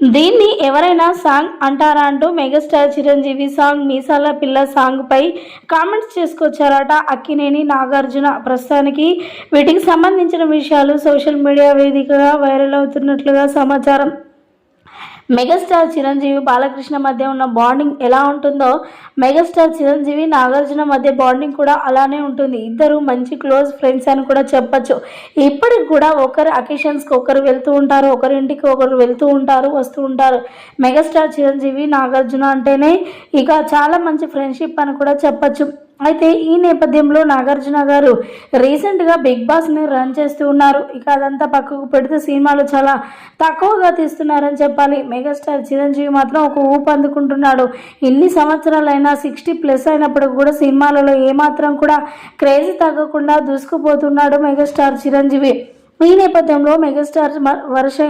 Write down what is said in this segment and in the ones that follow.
దీన్ని ఎవరైనా సాంగ్ అంటారా అంటూ మెగాస్టార్ చిరంజీవి సాంగ్ మీసాల పిల్ల సాంగ్ పై కామెంట్స్ చేసుకొచ్చారట అక్కినేని నాగార్జున. ప్రస్తుతానికి వీటికి సంబంధించిన విషయాలు సోషల్ మీడియా వేదికగా వైరల్ అవుతున్నట్లుగా సమాచారం. మెగాస్టార్ చిరంజీవి బాలకృష్ణ మధ్య ఉన్న బాండింగ్ ఎలా ఉంటుందో మెగాస్టార్ చిరంజీవి నాగార్జున మధ్య బాండింగ్ కూడా అలానే ఉంటుంది. ఇద్దరు మంచి క్లోజ్ ఫ్రెండ్స్ అని కూడా చెప్పచ్చు. ఇప్పటికి కూడా ఒకరు అకేషన్స్కి ఒకరు వెళ్తూ ఉంటారు ఒకరి ఇంటికి ఒకరు వెళ్తూ ఉంటారు వస్తూ ఉంటారు. మెగాస్టార్ చిరంజీవి నాగార్జున అంటేనే ఇక చాలా మంచి ఫ్రెండ్షిప్ అని కూడా చెప్పొచ్చు. అయితే ఈ నేపథ్యంలో నాగార్జున గారు రీసెంట్గా బిగ్ బాస్ని రన్ చేస్తూ ఉన్నారు. ఇక అదంతా పక్కకు పెడితే సినిమాలు చాలా తక్కువగా తీస్తున్నారని చెప్పాలి. మెగాస్టార్ చిరంజీవి మాత్రం ఒక ఊపు అందుకుంటున్నాడు. ఇన్ని సంవత్సరాలైనా సిక్స్టీ ప్లస్ అయినప్పుడు కూడా సినిమాలలో ఏమాత్రం కూడా క్రేజ్ తగ్గకుండా దూసుకుపోతున్నాడు మెగాస్టార్ చిరంజీవి. ఈ నేపథ్యంలో మెగాస్టార్ వర్ష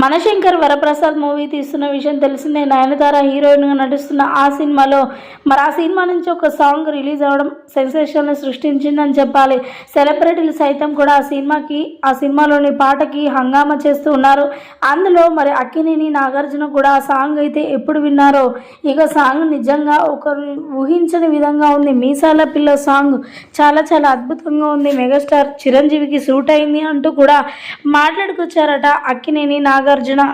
మనశంకర్ వరప్రసాద్ మూవీ తీస్తున్న విషయం తెలిసిందే. నయనతార హీరోయిన్గా నటిస్తున్న ఆ సినిమాలో మరి ఆ సినిమా నుంచి ఒక సాంగ్ రిలీజ్ అవ్వడం సెన్సేషన్ సృష్టించిందని చెప్పాలి. సెలబ్రిటీలు సైతం కూడా ఆ సినిమాకి ఆ సినిమాలోని పాటకి హంగామా చేస్తూ ఉన్నారు. అందులో మరి అక్కినేని నాగార్జున కూడా ఆ సాంగ్ అయితే ఎప్పుడు విన్నారో. ఇక సాంగ్ నిజంగా ఒకరు ఊహించని విధంగా ఉంది. మీసాల పిల్ల సాంగ్ చాలా చాలా అద్భుతంగా ఉంది. మెగాస్టార్ చిరంజీవికి సూట్ అయింది అంటూ కూడా మాట్లాడుకొచ్చారట అక్కినేని నాగార్జున. मेघार्जुना